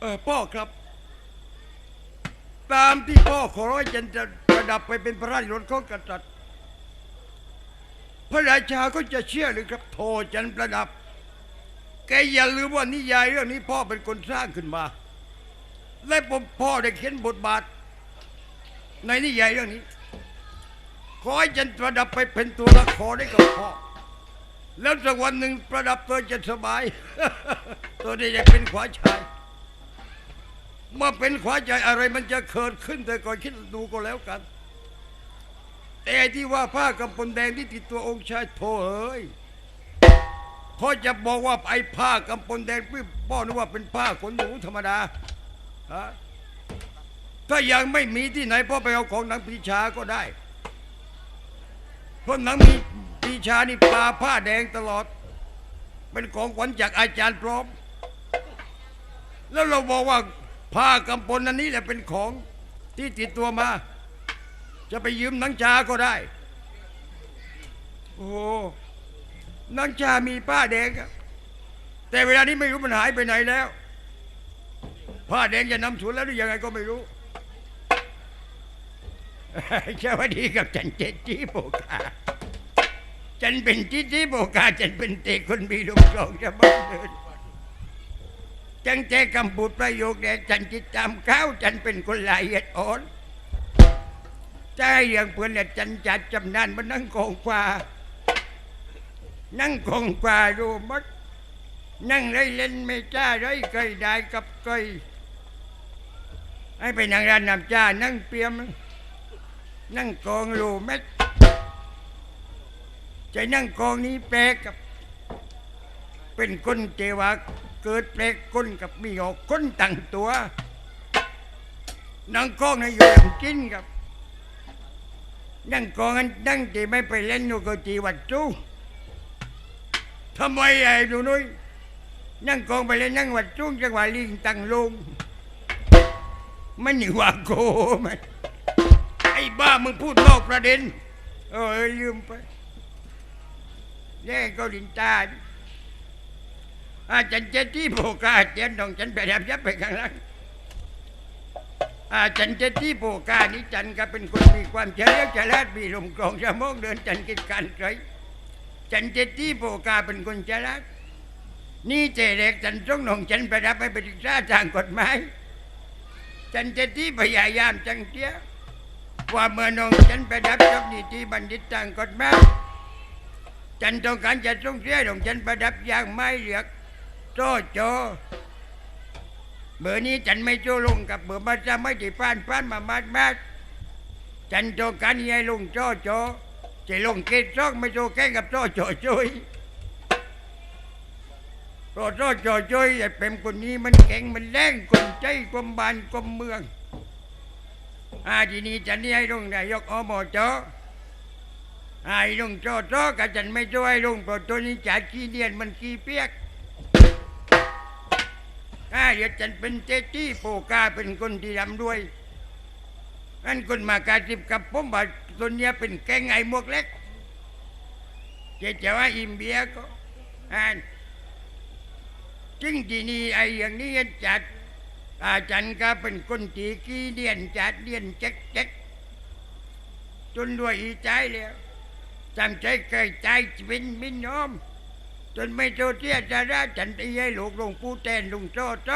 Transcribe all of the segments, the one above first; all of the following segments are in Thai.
เออพ่อครับ ตามที่พ่อขอร้อยจันจะประดับไปเป็นพระราชรถของกษัตริย์พระราชาก็จะเชื่อหรือครับ โทจันประดับ แกอย่าลืมว่านิยายเรื่องนี้พ่อเป็นคนสร้างขึ้นมา และผมพ่อได้เขียนบทบาท ในนิยายเรื่องนี้ ขอให้จันประดับไปเป็นตัวละครได้กับพ่อแล้วสักวันหนึ่งประดับตัวจะสบาย ตัวได้จะเป็นขวาชาย เมื่อเป็นขวาใจอะไรมันจะเกิดขึ้นแต่ก่อนคิดดูก็แล้วกัน แต่ที่ว่าผ้ากำปนแดงที่ติดตัวองค์ชายโถเอ้ยพอจะบอกว่าไอ้ผ้ากำปนแดงพี่พ่อนึกว่าเป็นผ้าขนหนูธรรมดาฮะถ้ายังไม่มีที่ไหนพ่อไปเอาของหนังปีชาก็ได้เพราะหนังมีปีชานี่ปลาผ้าแดงตลอด เป็นของขวัญจากอาจารย์พร้อม แล้วเราบอกว่า ผ้ากำปนอันนี้แหละเป็นของที่ติดตัวมา จะไปยืมนังชาก็ได้ โอ้นังชามีผ้าแดงอะแต่เวลานี้ไม่รู้มันหายไปไหนแล้ว ผ้าแดงจะนำสูนแล้วหรือยังไงก็ไม่รู้สวัสดีกับจันเจจีโบกาจันเป็นจิจีโบกาจันเป็นเตะคนมีลูกสองจะบ้านเดิน จังแจคำพูดประโยคแดจันจิตตามข้าวจันเป็นคนละเอียดอ่อนใจอย่างเพื่อนเนี่ยจันจัดจำนานมานั่งกองฟ้านั่งกองฟ้าดูมัดนั่งไรเล่นไม่จ้าไรเคยได้กับเคยให้ไปนั่งร้านน้ำจ้านั่งเปียม นั่งกองโลเม็ดใจนั่งกองนี้แปลกับ เป็นคนเจวา เกิดแปลกคนกับมีออกคนตั้งตัวนั่งกองให้อยู่ย่างกินกับนั่งกองนั้นนั่งจีไม่ไปเล่นอยู่ก็จีวัดจูทำไมไอ้ดูนุ้ยนั่งกองไปเล่นนั่งวัดจูจังหวะลิงตังลงมันหนีว่าโกมันไอ้บ้ามึงพูดนอกประเด็น เออลืมไปแย่ก็ลินตา อาจันเจที่โบกาเจนดองจันไปแอบยับไปข้างหล่างอาจันเจที่โบกานี่จันก็เป็นคนมีความเฉลียวฉลาดมีลมกรองสมองเดินจันกิจการไกลจันเจที่โบกาเป็นคนฉลาดนี่เจเล็กจันจงนองจันไปรับให้ไปศึกษาทางกฎหมายจันเจที่พยายามจังเตี้ยว่าเมื่อนองจันไปรับจบนิติบัณฑิตทางกฎหมายจันต้องการจะส่งเสียดองจันประดับอย่างไม่เหลือก จโจเบอร์นี้ฉันไม่โจลงกับเบอร์มาจะไม่ได้ป้านป้านมามาดมาดฉันโจกันยายลงโจโจจะลงเกตซอกไม่โจแก่งกับโจโจจุยโจโจโจจุยไอ้เป็นคนนี้มันเก่งมันแรงคนใจความบานความเมืองอาทีนี้ฉันนี่ให้ลงนายกอมจไอ้ลุงโจโจกับฉันไม่ช่วยลุงเพราะตัวนี้จ่าขี้เดียนมันขี้เปียก ถ้าเดี๋ยวฉันเป็นเจจี้โปกาเป็นคนที่รำด้วยนั่นคนมากาจิบกับผมว่าตัวเนี้ยเป็นแกงไงหมวกเล็กเจะจะว่าอิมเบียก็อ่านจึงที่นี่ไอ้อย่างนี้จัดอาจารย์ก็เป็นคนที่ขี้เดียนจัดเดียนเจ๊กเจ๊กจนด้วยอีใจแล้วจำใจเคยใจเป็นมินน้อม จนไม่โจเทียจะระฉันตีให้ลูกลงผู้แทนลุงโจโจ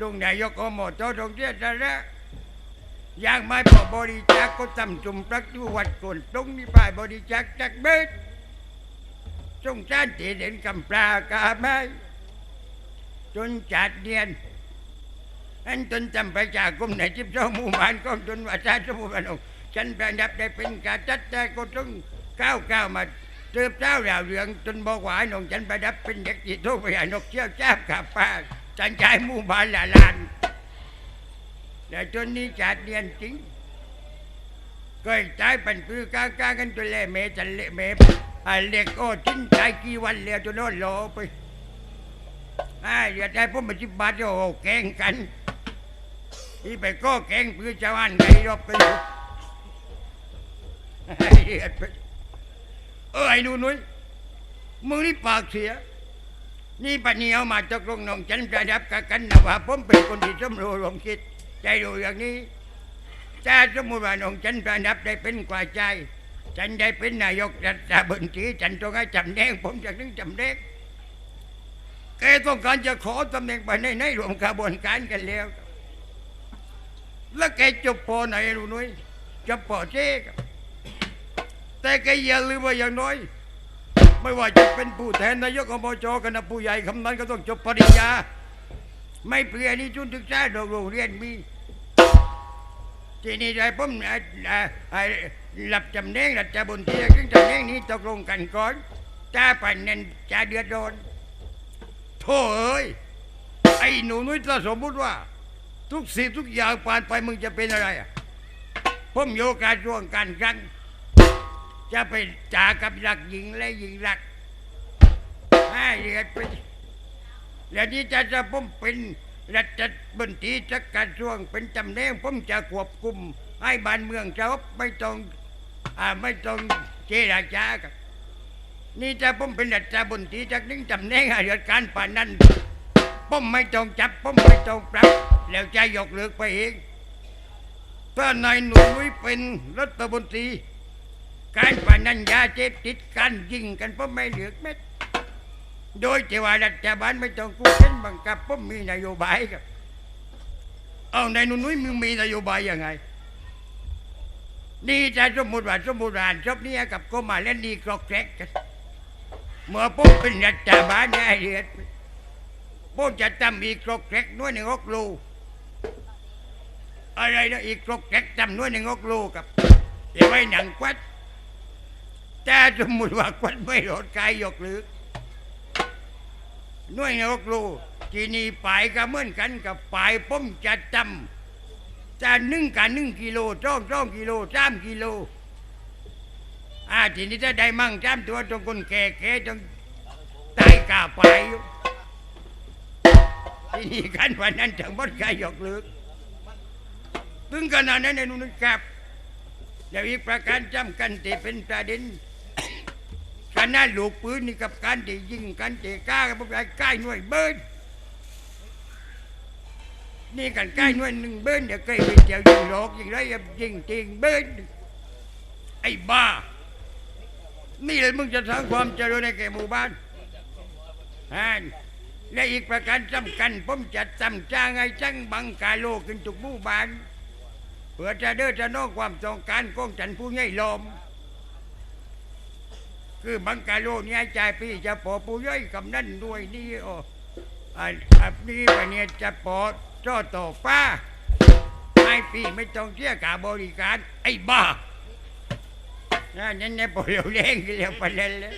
ลุงนายกอมโจลงเทียจะระอย่างไม่พอบริจาคก็ทำจุ่มพระจุวัดกนตรงนี้ไปบริจาคจากเบ็ดสงสารเตเด่นกำปลากาไม้จนจัดเดียนอันจนจำประชาคมในจิบเจ้าหมู่บ้านก็จนว่าชาติหมู่บ้านองฉันประดับได้เป็นกาจัดแต่ก็ต้องก้าวก้าวมา เติบเจ้าดาวเรืองจนบอกว่าไอ้นองฉันไปดับเป็นเด็กที่ทุกไปหานกเชี่ยวแจ้บขับป้าจันใจหมู่บ้านละลานแต่จนนี้จัดเรียนจริงเคยตายเป็นปือกากากันตัวเล่เมจันเล่เมไอ้เล็กโอ้จิ้นใจกี่วันแล้วจนโน่นรอไปไอ้เดี๋ยวใจพวกมันจิบบาทโอ้แกงกันที่ไปก็แกงปือชาวบ้านไงรบกันอยู่ไอ้เดือดไป เออไอ้นูนุ้ยมึงนี่ปากเสีย นี่ปะเนียวมาตกลงน้องฉันประดับกับกันนะว่าผมเป็นคนที่สมรู้ร่วมคิด ใจรู้อย่างนี้ถ้าสมมติว่าน้องฉันประดับได้เป็นกว่าใจฉันได้เป็นนายกรัฐมนตรีฉันต้องให้จำแนงผมจะนึงจำแนงแกต้องการจะขอตำแหน่งไปในในรวมกระบวนการกันแล้ว แล้วแกจบปอไหนรู้นุ้ยจบปอเจ๊ครับ แต่แกอย่าลืมว่าอย่างน้อย ไม่ว่าจะเป็นผู้แทนนายกอบจกันนะผู้ใหญ่คำนั้นก็ต้องจบปริญญา ไม่เปลี่ยนนี่จุนศึกษาโรงเรียนมีทีนี้ได้ผมหลับจำแนงหลับจะบนเที่ซึ่งจำแนงนี้ตกลงกันก่อนถ้าปันนั้นจะเดือดร้อนโถ่เอ้ยไอ้หนูนุ้ยถ้าสมมติว่า ทุกสิ่งทุกอย่างผ่านไปมึงจะเป็นอะไรอะผมโยกการช่วงการครั้ง จะไปจ่ากับหลักหญิงและหญิงหลักให้เรียนไปแล้วนี้จะจะผมเป็นรัฐบนตรีจักการช่วงเป็นตำแนงผมจะควบคุมให้บ้านเมืองจะไม่ต้องอ่าไม่ต้องเจราจาครับนี่ถ้าผมเป็นรัฐบนตรีจักนึงตำแนงให้เกิดการป่านนั้นผมไม่ต้องจับผมไม่ต้องปรับ แล้วจะยกเลิกไปเองถ้านายหนุ่ยเป็นรัฐบนตรี การพนันยาเสพติดการยิงกันเพราะไม่เหลือเม็ด โดยที่ว่ารัฐบาลไม่ต้องกู้เงินบังคับผมมีนโยบายครับ เอาในายหนุ่ยมึงมีนโยบายยังไง นี่จะสมมติว่าสมมติว่าชอบนี้กับก็มาเล่นดีกรอกแกรกกันเมื่อผมเป็นรัฐบาลเนี่ยเรียดผมจะทำอีกรอกแกรกน้อยหนึ่งอกลูอะไรนะอีกรอกแกรกทำน้อยหนึ่งอกลูกับเดี๋ยวไว้หนังควัด แต่สมมติว่าควันไม่รอดกายยกเลือน่วยนกลูที่นี่ปลายก็เหมือนกันกับปลายผมจะจำจะหนึ่งกับหนึ่งกิโลจ้องจ้องกิโลสามกิโลอ่าทีนี้ถ้าได้มั่งจำตัวตรงคนแก่แก่ต้องตายกาไปอยู่ทีนี้กันวันนั้นถึงบดกายยกเลือถึงขนาดนั้นในนุ่นครับแล้วอีกประการจำกันที่เป็นประเด็น น่าลูกปืนนี่กับการที่ยิงกันที่กล้ากับพวกไอ้ใกล้หน่วยเบิร์นนี่กันใกล้หน่วยหนึ่งเบิร์นเดี๋ยวเคยไปเที่ยวยิงโลกยิงไรยิงจริงเบิร์นไอ้บ้า นี่เลยมึงจะสร้างความเจริญในแก่หมู่บ้านอ่าและอีกประการสำคัญผมจะจำจ้างให้จังบังกาโลขึ้นทุกหมู่บ้านเพื่อจะเดินจะน้องความต้องการของฉันผู้ใหญ่ลม คือบังกาโลเนี่ยใจพี่จะปอผู้ย่อยกำนั่นด้วยนี่โอ้อันอันนี้ไปเนี่ยจะปอจ้อต่อป้าให้พี่ไม่ต้องเสียค่าบริการ ไอ้บ้านั่นเนั่นปอเร็วเร่งเร็วไปเล่นเลย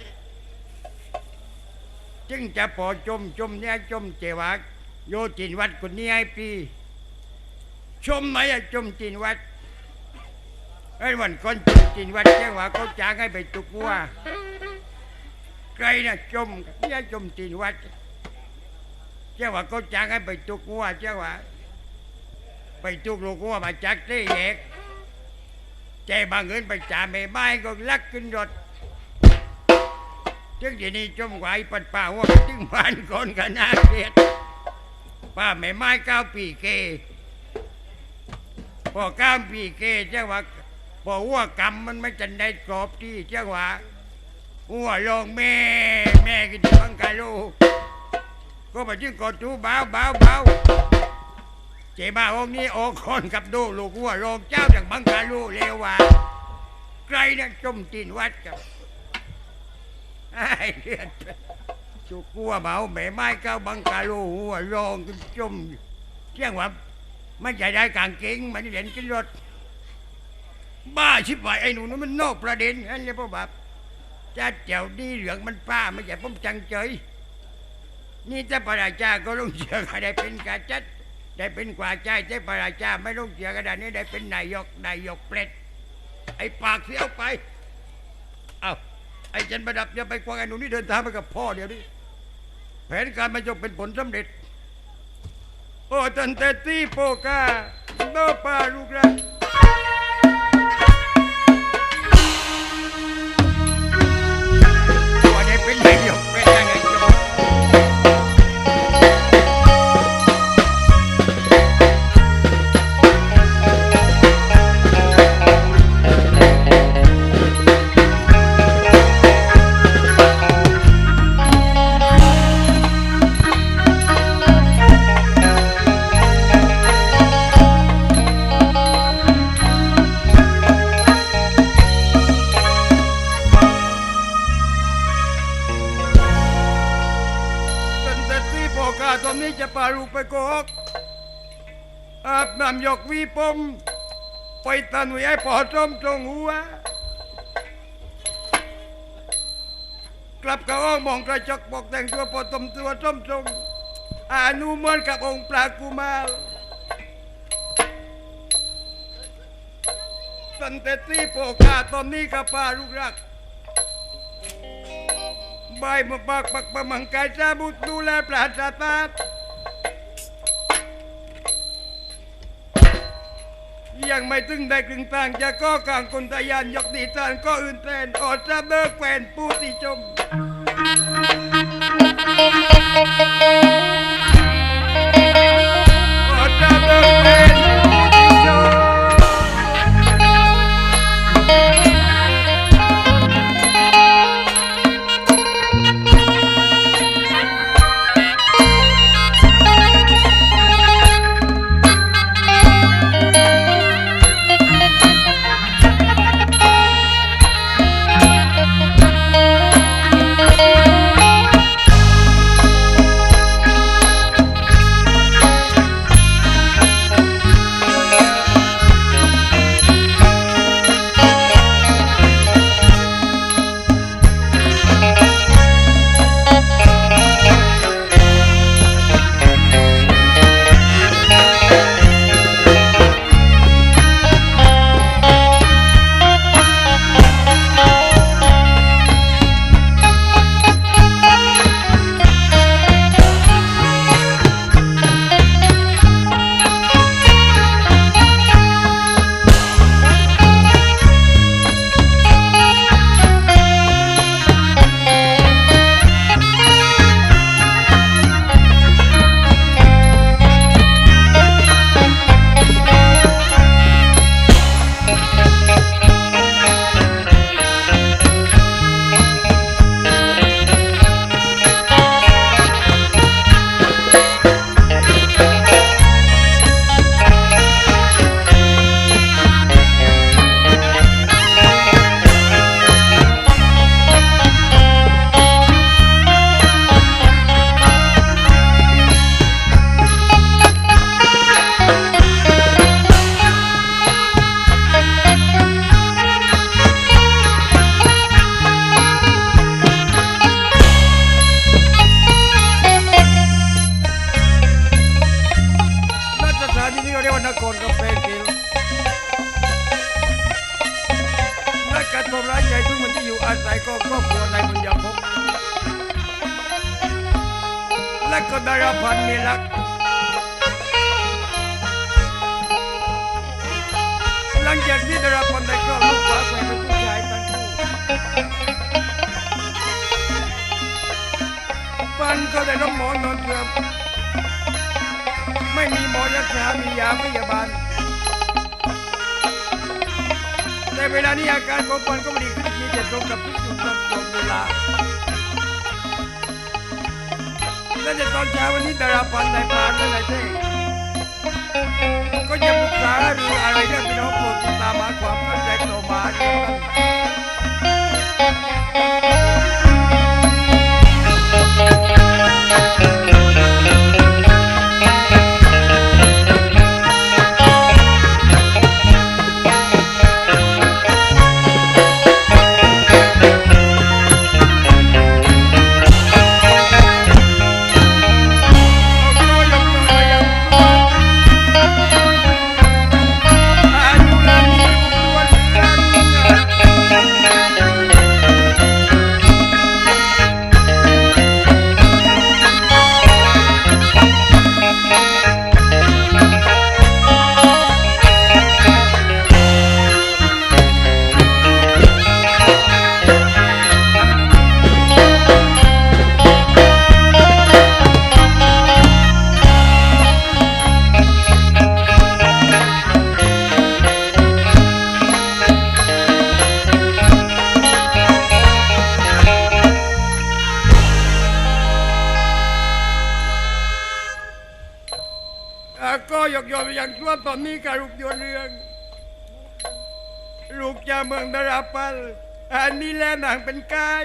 จึงจะปอจมจมเนี่ยจมเจวักโยจินวัดคนนี้ให้พี่ชมไหมอะจมจินวัดไอ้วันก่อนจมจินวัดแจ้งว่าเขาจ้างให้ไปจุกวัว ใครนะจมเนี่ยจมจินวัดแจ้งว่าเขาจ้างให้ไปจุกวัวแจ้งว่า ไปจุกลูกวัวมาจากที่แยกใจบางเงินไปจ่าไม่ไม้ก็ลักขึ้นรถจึงทีนี้จมไหวปัดป่าว่าจึงบ้านคนกันน่าเกลียดป้าไม่ไม้เก้าปีเกพอก้ามปีเกเจ้าว่าพอหัวกำมันไม่จันได้กรอบที่เจ้าว่า หัวลงแม่แม่กินบังกาโลก็ไปจึงกอดจูเบาเบาเบาเจ้าบ้าองนี้ออคนกับดูลูกหัวลงเจ้าจากบังกาโลเลวว่าใครนะจมตีนวัดกับไอ้เลือดจุกหัวเบาแม่ไม้เก้าบังกาโลหัวลงกันจมเจ้าว่ามันจะได้กางเกงมันเห็นกินรถบ้าชิบหายไอ้หนูนั้นมันนอกประเด็นนั่นเลยพ่อแบบ จะเจ้าดีเหลืองมันป้าไม่ใช่ผมจังเจยนี่ถ้าพระราชาก็ลงเชื่อก็ได้เป็นกาจัดได้เป็นกว่าใจแต่พระราชาไม่ลงเชื่อก็ได้นี่ได้เป็นนายกนายกเปรตไอ้ปากเสียวไปเอาไอ้จันประดับอย่าไปกวางไอ้หนูนี่เดินทางไปกับพ่อเดี๋ยวนี้แผนการมันจะเป็นผลสำเร็จโอ้ตันเตตีโปกาโนปาลูกรักาบน้ำยกวีปมไปตาหนุ่ยไอปอจมตรงหัว กลับกับอ้องมองกระจกบอกแต่งตัวปอตมตัวจมตรงอานุมอนกับองค์ปลากุมารสันเตตีโปกาตอนนี้กับปลาลูกรักใบายมาบักบักประมังกายจาบุตรดูแลปราชาต ยังไม่ถึงได้กึ่งต่างจะก็กลางคนตายานยกดีตานก็อื่นแทนอดจะเบิกแฟนผู้ติชมอดจะเบิกแฟน ที่นี้เขาเรียกว่านแลนัการทำร้ายใหญ่ทุกมันที่อยู่อาศัยก็ครอบครัวในบุญญาภพและก็ดาราพันธ์มีรักหลังจากที่ดาราพันธ์ได้คลอดลูกฝาแฝดเป็นผู้ชายทั้งคู่ปันก็ได้รับหมอนอนเสื่อม ไม่มีหมอรักษา มียาพยาบาล แต่เวลานี้อาการของปันก็ไม่ดีขึ้นมีแต่ตรงกับทุกจุดตรงเวลา และในตอนเช้าวันนี้ดาราพันธ์ในปานและในเท่ก็จะปรึกษาหรืออะไรเรื่องพี่น้องโปรดติดตามหาความเข้าใจต่อมา ก็ยกยอมอย่างทั่วตอนนี้การลุกยนเรื่องลูกจาเมืองดาราปัลอันนี้แหลหนังเป็นกาย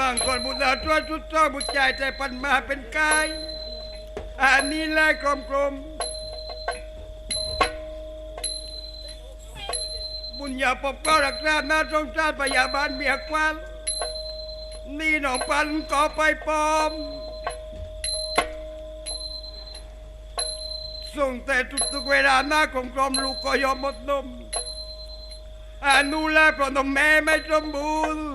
บางคนบุญเอาตัวชุดซ้อบุญใจแต่ปันมาเป็นกายอันนี้แหลกลมกลมบุญอย่าปกป้องรักษาหน้าสงสารพยาบาลเมียกวน นี่หนองปันก่อไปปลอม ส่งแต่ทุกๆเวลาหน้ากลมกลมลูกก็ยอมหมดนมอานุแลเพราะนมแม่ไม่สมบูรณ์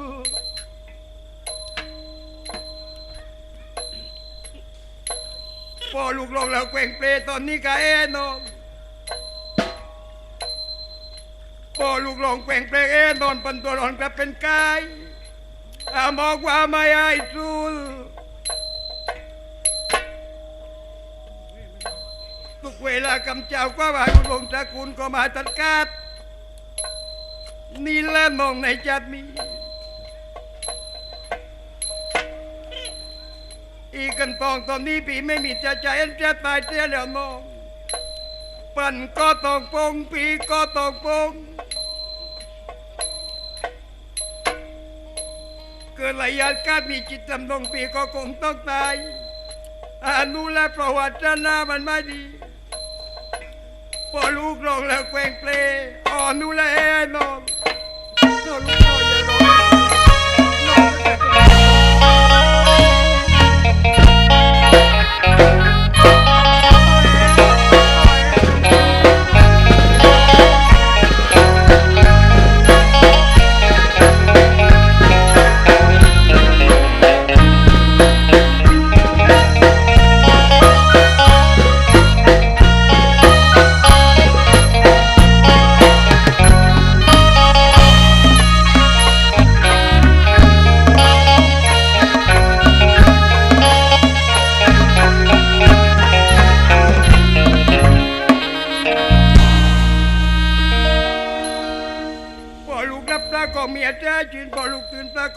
พอลูกลงแล้วแกว่งเปลตอนนี้ก็เอนอนพอลูกลงแกว่งเปลเอนอนปันตัวนอนกลับเป็นกาย อามองว่าไม่ไอ้สูลทุกเวลากำเจ้าก็ว่าลูกลงตระกูลก็มาตัดกาดนี่แหละมองในจัดมี อีกันปองตอนนี้ปีไม่มีจะใจอ็นจะตายเสียแล้วน้อง ปั่นก็ต้องปงปีก็ต้องปง กิดหลายะการมีจิตจำนงปีก็คงต้องตายอานุและประวัติหน้ามันไม่ดี พอลูกลงแล้วแกว่งเปลอ่อนนุและแอน้อง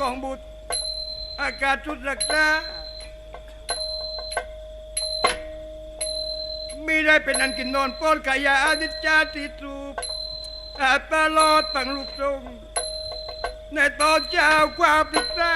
ของบุตร อากาศชุดรักษาไม่ได้เป็นอันกินนอนป้อนกายาอาดิจาติสูปอาตลอดปังลูกทรงในตอนเช้าความปรึกษา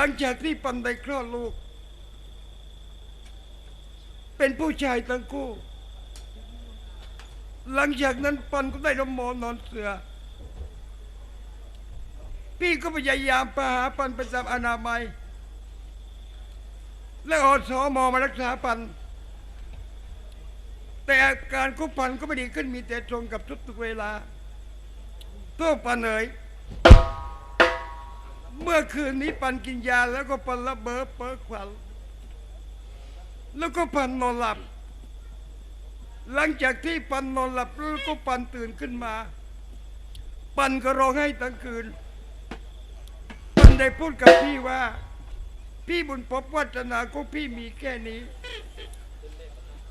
หลังจากที่ปันได้คลอดลูก เป็นผู้ชายทั้งคู่ หลังจากนั้นปันก็ได้นมหมอนอนเสือ พี่ก็พยายามไปหาปันประจำอนามัย แล้วอสมมารักษาปัน แต่อาการของปันก็ไม่ดีขึ้นมีแต่ตรงกับทุกๆเวลาตัวปันเอ๋ย เมื่อคืนนี้ปันกินยาแล้วก็ปันระเบ้อเปิดขวัญแล้วก็ปันนอนหลับ หลังจากที่ปันนอนหลับแล้วก็ปันตื่นขึ้นมา ปันก็ร้องไห้ทั้งคืน ปันได้พูดกับพี่ว่า พี่บุญพบวัฒนาของพี่มีแค่นี้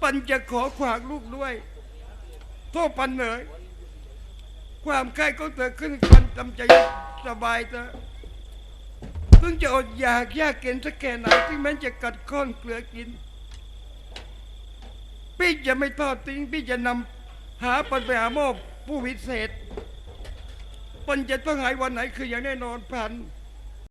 ปันจะขอขวากลูกด้วย โทษปันเหนื่อยความใกล้ของเธอขึ้นปันทำใจสบายเถอะ เพิ่งจะอดอยากยากเกินสักแค่ไหนที่แม้จะกัดก้อนเกลือกิน พี่จะไม่ทอดทิ้งพี่จะนำหาปันไปหาหมอบผู้วิเศษปันจะต้องหายวันไหนคืออย่างแน่นอนพัน